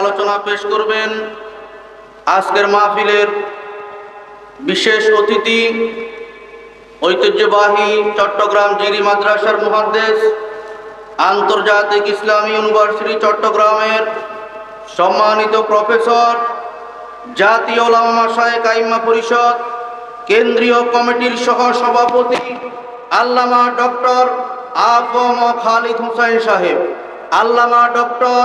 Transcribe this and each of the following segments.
আলোচনা পেশ করবেন। আজকের মাহফিলের বিশেষ অতিথি, ঐতিহ্যবাহী চট্টগ্রাম জিরি মাদ্রাসার মহাদেশ, আন্তর্জাতিক ইসলামী ইউনিভার্সিটি চট্টগ্রামের সম্মানিত প্রফেসর, জাতীয় ওলামা শায়েক আইম্মা পরিষদ, কেন্দ্রীয় কমিটির সহ সভাপতি আল্লামা ডক্টর আফম খালিদ হুসাইন সাহেব, আল্লামা ডক্টর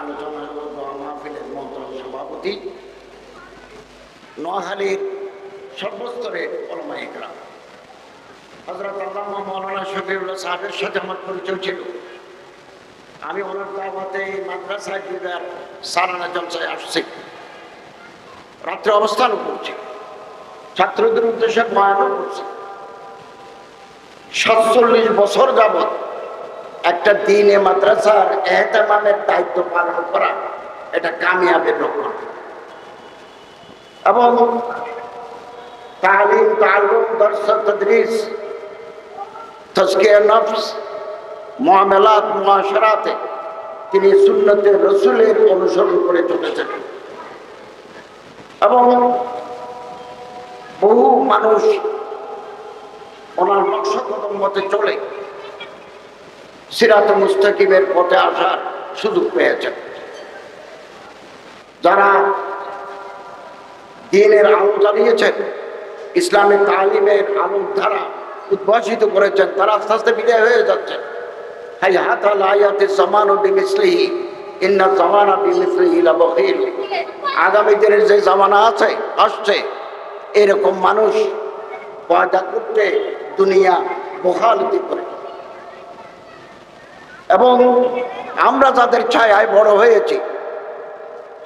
আলোচনা দোয়া মাহফিলের মহতরম সভাপতি, নোয়াখালীর সর্বস্তরের অলমাইকরা হজরত আল্লামা মৌলানা শফিউল্লাহ সাহেবের সাথে আমার পরিচয় ছিল। আমি ওনার দাওয়াতে এই মাদ্রাসায় দুবার সারানা জলসায় আসছি। রাত্রে অবস্থানও করছি। ছাত্রদের উদ্দেশ্যে বয়ানও করছি। সাতচল্লিশ বছর যাবৎ একটা দিনে মাদ্রাসার এহতেমামের দায়িত্ব পালন করা, এটা কামিয়াবের লক্ষণ। এবং তালিম, তালুম দর্শ তদরিস তস্কিয়া নফস মহামেলাত মহাসরাতে তিনি সুন্নতে রসুলের অনুসরণ করে চলেছেন। এবং বহু মানুষ ওনার নকশকদম মতে চলে। সিরাত মুস্তাকিমের পথে আসার সুযোগ পেয়েছেন। যারা দিনের আলো জ্বালিয়েছেন ইসলামের তালিমের আলোর ধারা উদ্ভাসিত করেছেন, তারা আস্তে আস্তে বিদায় হয়ে যাচ্ছে। হাই হাত আয়াতে সমান ও বিমিসলিহি, ইন্না জামানা বিমিসলিহি লাবখিল আগামী দিনের যে জামানা আছে, আসছে, এরকম মানুষ পয়দা করতে দুনিয়া বহালতি করে এবং আমরা যাদের ছায় বড় হয়েছি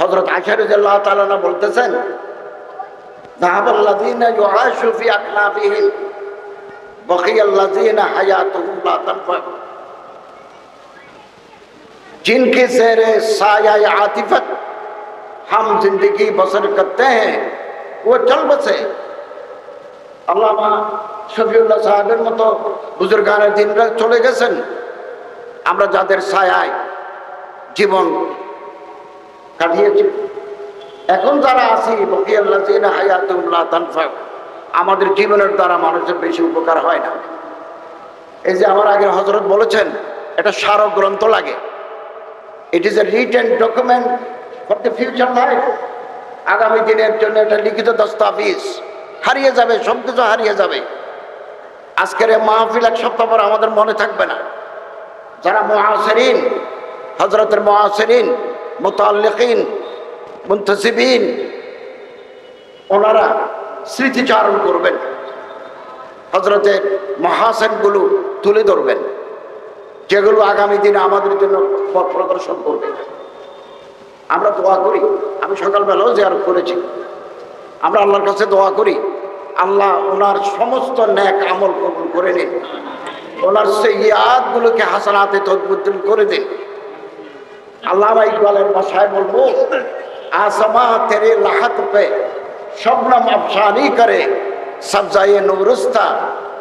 হজরত আশারুজাল্লাহ তালানা বলতেছেন जिनके सेरे साया आतिफत हम जिंदगी बसर करते हैं वो चल बसे আল্লামা শফিউল্লাহ সাহেবের মতো বুজুর্গানের দিনরা চলে গেছেন। আমরা যাদের ছায়ায় জীবন কাটিয়েছি। এখন যারা আছি আমাদের জীবনের দ্বারা মানুষের বেশি উপকার হয় না। এই যে আমার আগে হজরত বলেছেন, এটা স্মারক গ্রন্থ লাগে। It is a written document for the future life আগামী দিনের জন্য এটা লিখিত দস্তাবিজ হারিয়ে যাবে সব কিছু হারিয়ে যাবে। আজকের মাহফিল এক সপ্তাহ পর আমাদের মনে থাকবে না। যারা মহাসেরিন হজরতের মহাসেরিন মোতাল্লিকিন, মুন্তসিবিন, ওনারা স্মৃতিচারণ করবেন। হজরতের মহাসেনগুলো তুলে ধরবেন। যেগুলো আগামী দিনে আমাদের জন্য পথ প্রদর্শন করবে। আমরা দোয়া করি। আমি সকালবেলাও জিয়ারত করেছি। আমরা আল্লাহর কাছে দোয়া করি। আল্লাহ ওনার সমস্ত ন্যাক আমল কবুল করে নিন। ওনার সেই ইয়াদগুলোকে হাসানাতে তদ্বুদ্দিন করে দিন আল্লাহ ইকবালের ভাষায় বলবো आसमा तेरे लाहत पे शबनम अफसानी करे সবজাইয়ে নুরুস্তা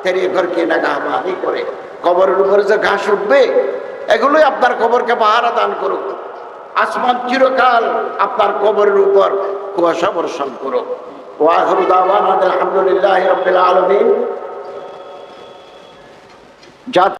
তেরে ঘরকে নাগাহবানি করে কবরের উপরে যে ঘাস উঠবে এগুলোই আপনার কবরকে পাহারা দান করুক আসমান চিরকাল আপনার কবরের উপর কুয়াশা বর্ষণ করুক ওয়াহরু দাওয়ান আলহামদুলিল্লাহ রবিল আলমিন যা